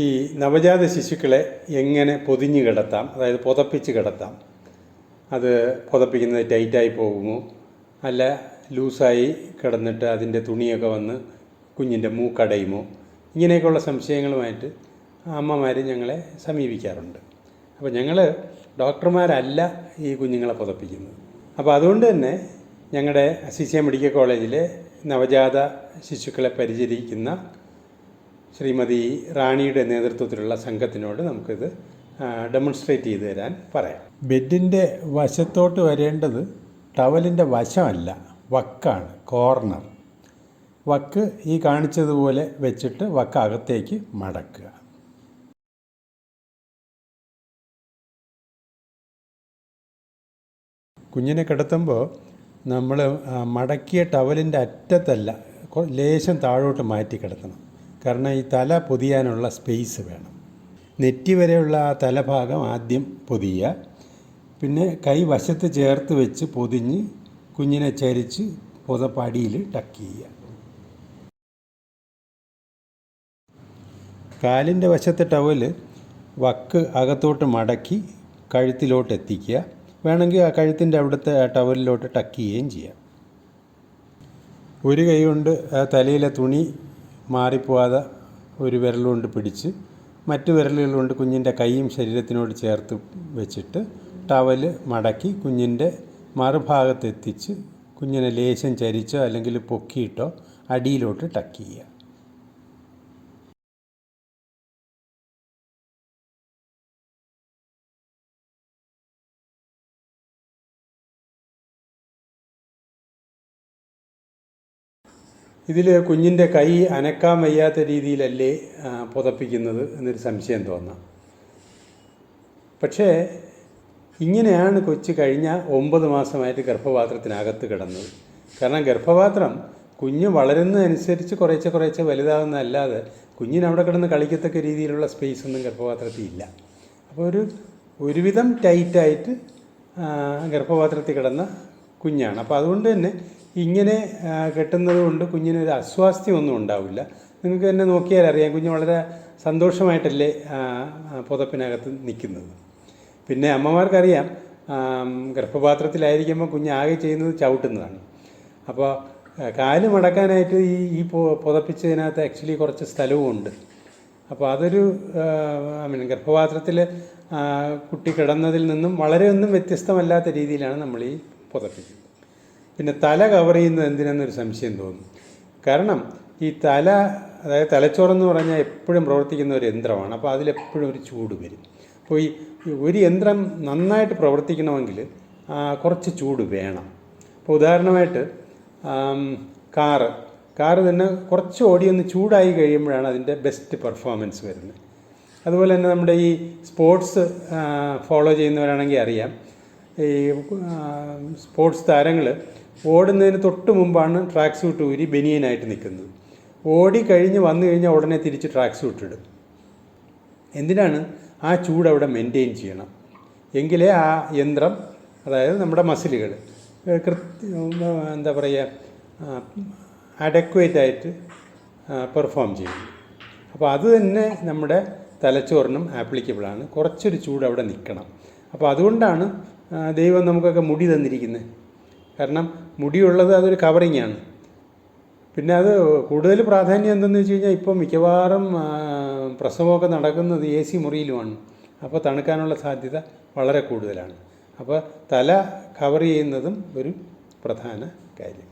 ഈ നവജാത ശിശുക്കളെ എങ്ങനെ പൊതിഞ്ഞ് കിടത്താം അതായത് പുതപ്പിച്ച് കിടത്താം? അത് പുതപ്പിക്കുന്നത് ടൈറ്റായി പോകുമോ? അല്ല ലൂസായി കിടന്നിട്ട് അതിന്റെ തുണിയൊക്കെ വന്ന് കുഞ്ഞിന്റെ മൂക്കടയുമോ ഇങ്ങനെയൊക്കെയുള്ള സംശയങ്ങളുമായിട്ട് അമ്മമാർ ഞങ്ങളെ സമീപിക്കാറുണ്ട്. അപ്പോൾ ഞങ്ങൾ ഡോക്ടർമാരല്ല ഈ കുഞ്ഞുങ്ങളെ പുതപ്പിക്കുന്നത്. അപ്പോൾ അതുകൊണ്ട് തന്നെ ഞങ്ങളുടെ അസിസിയ മെഡിക്കൽ കോളേജിലെ നവജാത ശിശുക്കളെ പരിചരിക്കുന്ന ശ്രീമതി റാണിയുടെ നേതൃത്വത്തിലുള്ള സംഘത്തിനോട് നമുക്കിത് ഡെമോൺസ്ട്രേറ്റ് ചെയ്തു തരാൻ പറയാം. ബെഡിന്റെ വശത്തോട്ട് വരേണ്ടത് ടവലിന്റെ വശമല്ല വക്കാണ് കോർണർ. വക്ക് ഈ കാണിച്ചതുപോലെ വെച്ചിട്ട് വക്ക് അകത്തേക്ക് മടക്കുക. കുഞ്ഞിനെ കിടത്തുമ്പോൾ നമ്മൾ മടക്കിയ ടവലിന്റെ അറ്റത്തല്ല ലേശം താഴോട്ട് മാറ്റി കിടത്തണം കാരണം ഈ തല പൊതിയാനുള്ള സ്പേസ് വേണം. നെറ്റി വരെയുള്ള ആ തലഭാഗം ആദ്യം പൊതിയുക. പിന്നെ കൈ വശത്ത് ചേർത്ത് വെച്ച് പൊതിഞ്ഞ് കുഞ്ഞിനെ ചരിച്ച് പുതപ്പടിയിൽ ടക്ക് ചെയ്യുക. കാലിന്റെ വശത്തെ ടവൽ വക്ക് അകത്തോട്ട് മടക്കി കഴുത്തിലോട്ട് എത്തിക്കുക. വേണമെങ്കിൽ ആ കഴുത്തിന്റെ അവിടുത്തെ ആ ടവലിലോട്ട് ടക്ക് ചെയ്യുകയും ചെയ്യാം. ഒരു കൈ കൊണ്ട് തലയിലെ തുണി മാറിപ്പോവാതെ ഒരു വിരലുകൊണ്ട് പിടിച്ച് മറ്റു വിരലുകൾ കൊണ്ട് കുഞ്ഞിന്റെ കൈയും ശരീരത്തിനോട് ചേർത്ത് വെച്ചിട്ട് ടവൽ മടക്കി കുഞ്ഞിന്റെ മറുഭാഗത്തെത്തിച്ച് കുഞ്ഞിനെ ലേശം ചരിച്ചോ അല്ലെങ്കിൽ പൊക്കിയിട്ടോ അടിയിലോട്ട് ടക്ക് ചെയ്യുക. ഇതിൽ കുഞ്ഞിന്റെ കൈ അനക്കാൻ വയ്യാത്ത രീതിയിലല്ലേ പുതപ്പിക്കുന്നത് എന്നൊരു സംശയം തോന്നാം. പക്ഷേ ഇങ്ങനെയാണ് കൊച്ചു കഴിഞ്ഞ ഒമ്പത് മാസമായിട്ട് ഗർഭപാത്രത്തിനകത്ത് കിടന്നത്. കാരണം ഗർഭപാത്രം കുഞ്ഞ് വളരുന്നതനുസരിച്ച് കുറേശ്ശെ കുറേശ്ശെ വലുതാകുന്നതല്ലാതെ കുഞ്ഞിന് അവിടെ കിടന്ന് കളിക്കത്തക്ക രീതിയിലുള്ള സ്പേസ് ഒന്നും ഗർഭപാത്രത്തിൽ ഇല്ല. അപ്പോൾ ഒരു ഒരുവിധം ടൈറ്റായിട്ട് ഗർഭപാത്രത്തിൽ കിടന്ന കുഞ്ഞാണ്. അപ്പോൾ അതുകൊണ്ട് തന്നെ ഇങ്ങനെ കെട്ടുന്നത് കൊണ്ട് കുഞ്ഞിനൊരു അസ്വാസ്ഥ്യമൊന്നും ഉണ്ടാവില്ല. നിങ്ങൾക്ക് തന്നെ നോക്കിയാൽ അറിയാം കുഞ്ഞ് വളരെ സന്തോഷമായിട്ടല്ലേ പുതപ്പിനകത്ത് നിൽക്കുന്നത്. പിന്നെ അമ്മമാർക്കറിയാം ഗർഭപാത്രത്തിലായിരിക്കുമ്പോൾ കുഞ്ഞ് ആകെ ചെയ്യുന്നത് ചവിട്ടുന്നതാണ്. അപ്പോൾ കാൽ മടക്കാനായിട്ട് ഈ ഈ പുതപ്പിച്ചതിനകത്ത് ആക്ച്വലി കുറച്ച് സ്ഥലവും ഉണ്ട് അപ്പോൾ അതൊരു ഐ മീൻ ഗർഭപാത്രത്തിൽ കുട്ടി കിടന്നതിൽ നിന്നും വളരെയൊന്നും വ്യത്യസ്തമല്ലാത്ത രീതിയിലാണ് നമ്മൾ ഈ പുതപ്പിക്കുന്നത്. പിന്നെ തല കവർ ചെയ്യുന്നത് എന്തിനെന്നൊരു സംശയം തോന്നും. കാരണം ഈ തല അതായത് തലച്ചോറെന്ന് പറഞ്ഞാൽ എപ്പോഴും പ്രവർത്തിക്കുന്ന ഒരു യന്ത്രമാണ്. അപ്പോൾ അതിലെപ്പോഴും ഒരു ചൂട് വരും. അപ്പോൾ ഈ ഒരു യന്ത്രം നന്നായിട്ട് പ്രവർത്തിക്കണമെങ്കിൽ കുറച്ച് ചൂട് വേണം. അപ്പോൾ ഉദാഹരണമായിട്ട് കാറ്. കാറ് തന്നെ കുറച്ച് ഓടി ഒന്ന് ചൂടായി കഴിയുമ്പോഴാണ് അതിന്റെ ബെസ്റ്റ് പെർഫോമൻസ് വരുന്നത്. അതുപോലെ തന്നെ നമ്മുടെ ഈ സ്പോർട്സ് ഫോളോ ചെയ്യുന്നവരാണെങ്കിൽ അറിയാം. ഈ സ്പോർട്സ് താരങ്ങൾ ഓടുന്നതിന് തൊട്ട് മുമ്പാണ് ട്രാക്ക് സൂട്ട് ഊരി ബനിയനായിട്ട് നിൽക്കുന്നത്. ഓടി കഴിഞ്ഞ് വന്നു കഴിഞ്ഞാൽ ഉടനെ തിരിച്ച് ട്രാക്ക് സൂട്ട് ഇടും. എന്തിനാണ്? ആ ചൂട് അവിടെ മെയിന്റെയിൻ ചെയ്യണം. എങ്കിലേ ആ യന്ത്രം അതായത് നമ്മുടെ മസിലുകൾ കൃത്യ എന്താ പറയുക അഡക്വേറ്റ് ആയിട്ട് പെർഫോം ചെയ്യും. അപ്പോൾ അത് തന്നെ നമ്മുടെ തലച്ചോറിനും ആപ്ലിക്കബിളാണ് കുറച്ചൊരു ചൂട് അവിടെ നിൽക്കണം. അപ്പോൾ അതുകൊണ്ടാണ് ദൈവം നമുക്കൊക്കെ മുടി തന്നിരിക്കുന്നത്. കാരണം മുടിയുള്ളത് അതൊരു കവറിങ് ആണ്. പിന്നെ അത് കൂടുതൽ പ്രാധാന്യം എന്തെന്ന് വെച്ച് കഴിഞ്ഞാൽ ഇപ്പോൾ മിക്കവാറും പ്രസവമൊക്കെ നടക്കുന്നത് എ സി മുറിയിലുമാണ്. അപ്പോൾ തണുക്കാനുള്ള സാധ്യത വളരെ കൂടുതലാണ്. അപ്പോൾ തല കവർ ചെയ്യുന്നതും ഒരു പ്രധാന കാര്യമാണ്